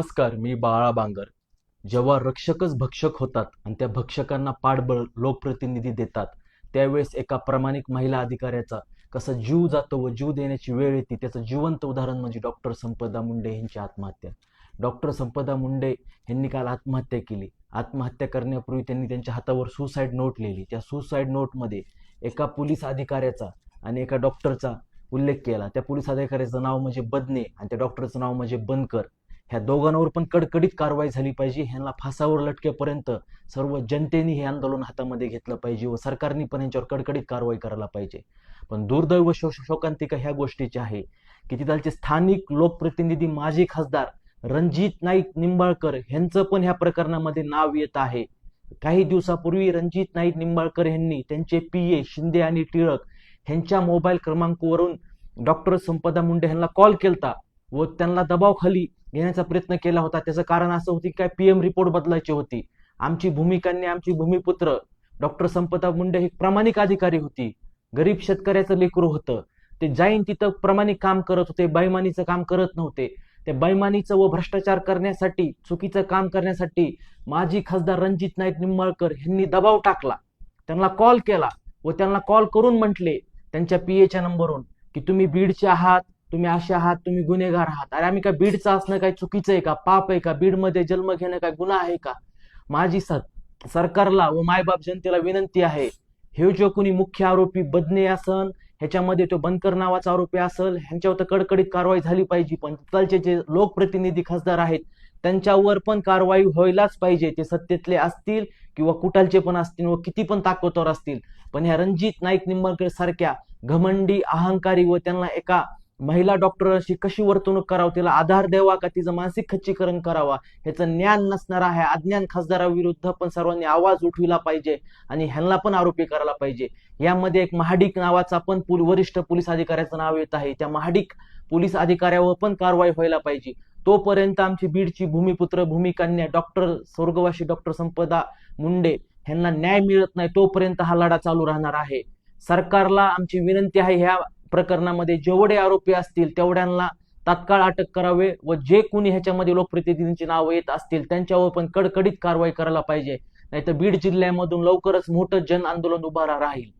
नमस्कार मी बाळा बांगर. जेव्हा रक्षकच भक्षक होतात आणि त्या भक्षकांना पाठबळ लोकप्रतिनिधी देतात त्यावेळेस एका प्रामाणिक महिला अधिकाऱ्याचा कसा जीव जातो व जीव देण्याची वेळ येते त्याचं जिवंत उदाहरण म्हणजे डॉक्टर संपदा मुंडे यांची आत्महत्या. डॉक्टर संपदा मुंडे यांनी काल आत्महत्या केली. आत्महत्या करण्यापूर्वी त्यांनी त्यांच्या हातावर सुसाईड नोट लिहिली. त्या सुसाईड नोटमध्ये एका पोलीस अधिकाऱ्याचा आणि एका डॉक्टरचा उल्लेख केला. त्या पोलीस अधिकाऱ्याचं नाव म्हणजे बदने आणि त्या डॉक्टरचं नाव म्हणजे बनकर. ह्या दोघांवर पण कडकडीत कारवाई झाली पाहिजे ह्यांना फासावर लटकेपर्यंत सर्व जनतेने हे आंदोलन हातामध्ये घेतलं पाहिजे व सरकारने पण यांच्यावर कडकडीत कारवाई करायला पाहिजे. पण दुर्दैव शो शोकांतिका ह्या गोष्टीची आहे की तिथालचे स्थानिक लोकप्रतिनिधी माजी खासदार रणजित नाईक निंबाळकर ह्यांचं पण ह्या प्रकरणामध्ये नाव येत आहे. काही दिवसापूर्वी रणजित नाईक निंबाळकर यांनी त्यांचे पी ए शिंदे आणि टिळक ह्यांच्या मोबाईल क्रमांकावरून डॉक्टर संपदा मुंडे यांना कॉल केलता व त्यांना दबावखाली घेण्याचा प्रयत्न केला होता. त्याचं कारण असं होती काय पीएम रिपोर्ट बदलायची होती. आमची भूमिकांनी आमची भूमिपुत्र डॉक्टर संपदा मुंडे ही प्रामाणिक अधिकारी होती. गरीब शेतकऱ्याचं लेकरू होतं. ते जाईन तिथं प्रामाणिक काम करत होते बैमानीचं काम करत नव्हते. त्या बैमानीचं व भ्रष्टाचार करण्यासाठी चुकीचं काम करण्यासाठी माजी खासदार रणजित नाईक निंबाळकर यांनी दबाव टाकला. त्यांना कॉल केला व त्यांना कॉल करून म्हटले त्यांच्या पीएच्या नंबरवरून की तुम्ही बीडचे आहात तुम्ही असे आहात तुम्ही गुन्हेगार आहात. अरे आम्ही काय बीडचं असणं काय चुकीचं आहे का? पाप आहे का? बीडमध्ये जन्म घेणं काय गुन्हा आहे का? माझी सर सरकारला व मायबाप जनतेला विनंती आहे हे जो कोणी मुख्य आरोपी बदने असन ह्याच्यामध्ये तो बनकर नावाचा आरोपी असेल ह्यांच्यावर तर कडकडीत कारवाई झाली पाहिजे. पण तिथलचे जे लोकप्रतिनिधी खासदार आहेत त्यांच्यावर पण कारवाई व्हायलाच पाहिजे. ते सत्तेतले असतील किंवा कुटालचे पण असतील व किती पण ताकदवर असतील. पण ह्या रणजित नाईक निंबाळकर सारख्या घमंडी अहंकारी व त्यांना एका महिला डॉक्टरांशी कशी वर्तणूक करावं तिला आधार द्यावा का तिचं मानसिक खच्चीकरण करावा? ह्याचं ज्ञान नसणारा ह्या अज्ञान खासदाराविरुद्ध पण सर्वांनी आवाज उठविला पाहिजे आणि ह्यांना पण आरोपी करायला पाहिजे. यामध्ये एक महाडिक नावाचा पण पुल वरिष्ठ पोलीस अधिकाऱ्याचं नाव येत आहे. त्या महाडिक पोलीस अधिकाऱ्यावर पण कारवाई व्हायला पाहिजे. तोपर्यंत आमची बीडची भूमिपुत्र भूमिकन्या डॉक्टर स्वर्गवासी डॉक्टर संपदा मुंडे ह्यांना न्याय मिळत नाही. तोपर्यंत हा लढा चालू राहणार आहे. सरकारला आमची विनंती आहे ह्या प्रकरणामध्ये जेवढे आरोपी असतील तेवढ्यांना तात्काळ अटक करावे व जे कोणी ह्याच्यामध्ये लोकप्रतिनिधींची नावं येत असतील त्यांच्यावर पण कडकडीत कारवाई करायला पाहिजे. नाहीतर बीड जिल्ह्यामधून लवकरच मोठं जन आंदोलन उभारा राहील.